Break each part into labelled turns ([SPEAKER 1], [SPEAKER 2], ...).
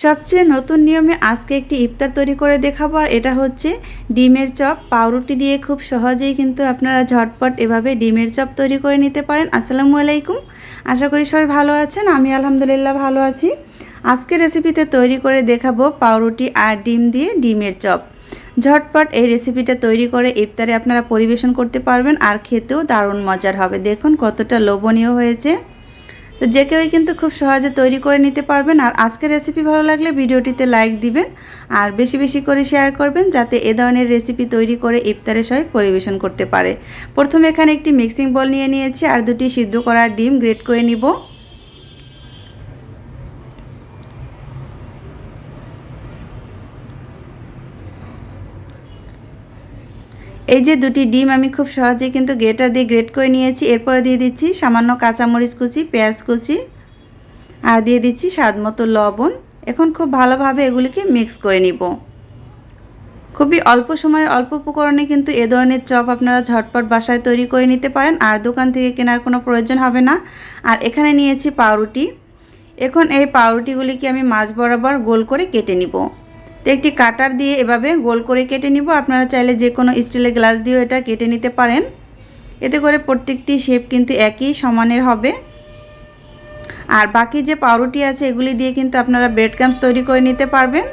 [SPEAKER 1] সবচেয়ে নতুন নিয়মে আজকে একটি ইফতার তৈরি করে দেখাবো, আর এটা হচ্ছে ডিমের চপ। পাউরুটি দিয়ে খুব সহজেই কিন্তু আপনারা ঝটপট এভাবে ডিমের চপ তৈরি করে নিতে পারেন। আসসালামু আলাইকুম। আশা করি সবাই ভালো আছেন, আমি আলহামদুলিল্লাহ ভালো আছি। আজকে রেসিপিতে তৈরি করে দেখাবো পাউরুটি আর ডিম দিয়ে ডিমের চপ। ঝটপট এই রেসিপিটা তৈরি করে ইফতারে আপনারা পরিবেশন করতে পারবেন, আর খেতেও দারুণ মজার হবে। দেখুন কতটা লোভনীয় হয়েছে। তো যে কেউই কিন্তু খুব সহজে তৈরি করে নিতে পারবেন। আর আজকের রেসিপি ভালো লাগলে ভিডিওটিতে লাইক দিবেন আর বেশি বেশি করে শেয়ার করবেন যাতে এ ধরনের রেসিপি তৈরি করে ইফতারের সবাই পরিবেশন করতে পারে। প্রথমে এখানে একটি মিক্সিং বল নিয়ে নিয়েছি আর দুটি সিদ্ধ করা ডিম গ্রেট করে নিব। এই যে দুটি ডিম আমি খুব সহজেই কিন্তু গ্রেটার দিয়ে গ্রেট করে নিয়েছি। এরপরে দিয়ে দিচ্ছি সামান্য কাঁচামরিচ কুচি, পেঁয়াজ কুচি, আর দিয়ে দিচ্ছি স্বাদ মতো লবণ। এখন খুব ভালোভাবে এগুলিকে মিক্স করে নিব। খুবই অল্প সময়ে অল্প উপকরণে কিন্তু এ ধরনের চপ আপনারা ঝটপট বাসায় তৈরি করে নিতে পারেন, আর দোকান থেকে কেনার কোনো প্রয়োজন হবে না। আর এখানে নিয়েছি পাউরুটি। এখন এই পাউরুটিগুলিকে আমি মাছ বরাবর গোল করে কেটে নিব। তো একটি কাটার দিয়ে এভাবে গোল করে কেটে নিব। আপনারা চাইলে যে কোনো স্টিলের গ্লাস দিয়েও এটা কেটে নিতে পারেন। এতে করে প্রত্যেকটি শেপ কিন্তু একই সমানের হবে। আর বাকি যে পাউরুটি আছে, এগুলি দিয়ে কিন্তু আপনারা ব্রেড ক্রামস তৈরি করে নিতে পারবেন।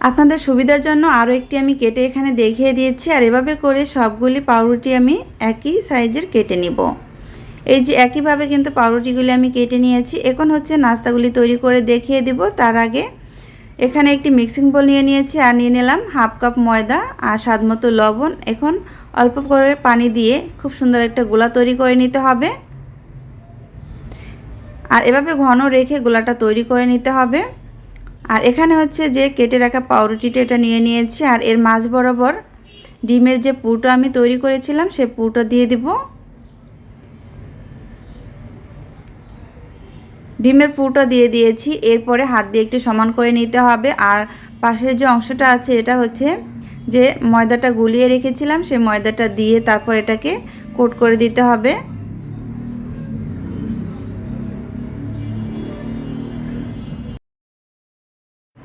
[SPEAKER 1] আপনাদের সুবিধার জন্য আরও একটি আমি কেটে এখানে দেখিয়ে দিয়েছি। আর এভাবে করে সবগুলি পাউরুটি আমি একই সাইজের কেটে নিব। এই যে একইভাবে কিন্তু পাউরুটিগুলি আমি কেটে নিয়েছি। এখন হচ্ছে নাস্তাগুলি তৈরি করে দেখিয়ে দেব। তার আগে এখানে একটি মিক্সিং বোল নিয়ে নিয়েছি আর নিয়ে নিলাম হাফ কাপ ময়দা আর স্বাদ মতো লবণ। এখন অল্প করে পানি দিয়ে খুব সুন্দর একটা গোলা তৈরি করে নিতে হবে। আর এভাবে ঘন রেখে গোলাটা তৈরি করে নিতে হবে। আর এখানে হচ্ছে যে কেটে রাখা পাউরুটিটা এটা নিয়ে নিয়েছি আর এর মাঝ বরাবর ডিমের যে পুরটা আমি তৈরি করেছিলাম, সে পুরটা দিয়ে দিব। ডিমের পুরটা দিয়ে দিয়েছি। এরপরে হাত দিয়ে একটু সমান করে নিতে হবে। আর পাশের যে অংশটা আছে, এটা হচ্ছে যে ময়দাটা গুলিয়ে রেখেছিলাম, সেই ময়দাটা দিয়ে তারপর এটাকে কোট করে দিতে হবে।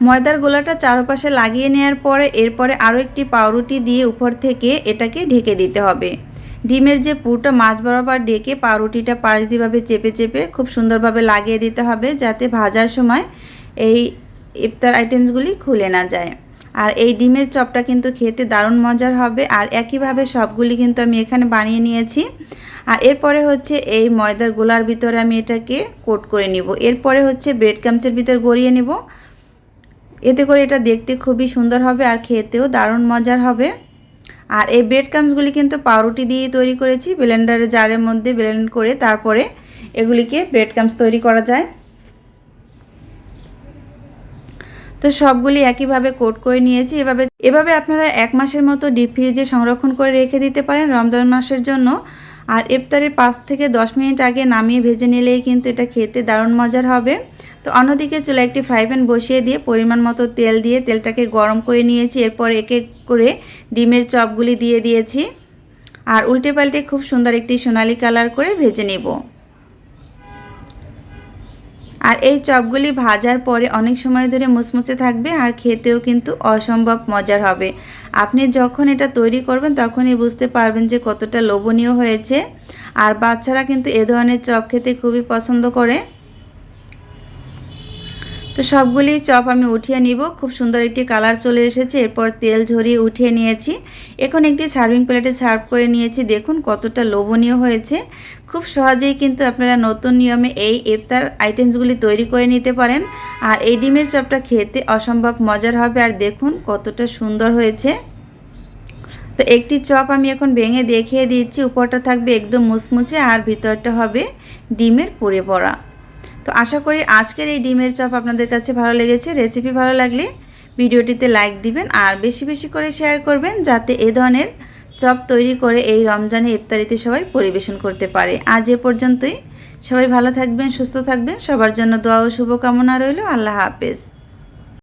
[SPEAKER 1] ময়দার গোলাটা চারপাশে লাগিয়ে নেওয়ার পরে, এরপরে আরও একটি পাউরুটি দিয়ে উপর থেকে এটাকে ঢেকে দিতে হবে। ডিমের যে পুরটা মাছ বরাবর ডেকে পাউরুটিটা পাশ দিয়েভাবে চেপে চেপে খুব সুন্দরভাবে লাগিয়ে দিতে হবে যাতে ভাজার সময় এই ইফতার আইটেমসগুলি খুলে না যায়। আর এই ডিমের চপটা কিন্তু খেতে দারুণ মজার হবে আর একইভাবে সবগুলি কিন্তু আমি এখানে বানিয়ে নিয়েছি। আর এরপরে হচ্ছে এই ময়দার গোলার ভিতরে আমি এটাকে কোট করে নিব। এরপরে হচ্ছে ব্রেড কামচের ভিতর গড়িয়ে নিব। এতে করে এটা দেখতে খুবই সুন্দর হবে আর খেতেও দারুণ মজার হবে। আর এই ব্রেড ক্রামসগুলি কিন্তু পাউরুটি দিয়ে তৈরি করেছি ব্লেন্ডারে জারের মধ্যে ব্লেন্ড করে তারপরে এগুলিকে ব্রেড ক্রামস তৈরি করা যায়। তো সবগুলি একইভাবে কোট করে নিয়েছি। এভাবে এভাবে আপনারা এক মাসের মতো ডিপ ফ্রিজে সংরক্ষণ করে রেখে দিতে পারেন রমজান মাসের জন্য। আর ইফতারের পাঁচ থেকে দশ মিনিট আগে নামিয়ে ভেজে নিলেই কিন্তু এটা খেতে দারুণ মজার হবে। তো অন্যদিকে চুলা একটি ফ্রাই প্যান বসিয়ে দিয়ে পরিমাণ মতো তেল দিয়ে তেলটাকে গরম করে নিয়েছি। এরপর এক এক করে ডিমের চপগুলি দিয়ে দিয়েছি। আর উল্টে পাল্টে খুব সুন্দর একটি সোনালি কালার করে ভেজে নেব। আর এই চপগুলি ভাজার পরে অনেক সময় ধরে মুসমুসে থাকবে আর খেতেও কিন্তু অসম্ভব মজার হবে। আপনি যখন এটা তৈরি করবেন, তখনই বুঝতে পারবেন যে কতটা লোভনীয় হয়েছে। আর বাচ্চারা কিন্তু এ ধরনের চপ খেতে খুবই পছন্দ করে। তো সবগুলি চপ আমি উঠিয়ে নিব। খুব সুন্দর একটি কালার চলে এসেছে। এরপর তেল ঝরিয়ে উঠিয়ে নিয়েছি। এখন একটি সার্ভিং প্লেটে সার্ভ করে নিয়েছি। দেখুন কতটা লোভনীয় হয়েছে। খুব সহজেই কিন্তু আপনারা নতুন নিয়মে এই ইফতার আইটেমসগুলি তৈরি করে নিতে পারেন। আর এই ডিমের চপটা খেতে অসম্ভব মজার হবে। আর দেখুন কতটা সুন্দর হয়েছে। তো একটি চপ আমি এখন ভেঙে দেখিয়ে দিচ্ছি। উপরটা থাকবে একদম মুচমুচে আর ভিতরটা হবে ডিমের পুড়ে পড়া। তো আশা করি আজকের এই ডিমের চপ আপনাদের কাছে ভালো লেগেছে। রেসিপি ভালো লাগলে ভিডিওটিতে লাইক দিবেন আর বেশি বেশি করে শেয়ার করবেন যাতে এ ধরনের চপ তৈরি করে এই রমজানে ইফতারিতে সবাই পরিবেশন করতে পারে। আজ এ পর্যন্তই। সবাই ভালো থাকবেন, সুস্থ থাকবেন। সবার জন্য দোয়া ও শুভকামনা রইল। আল্লাহ হাফেজ।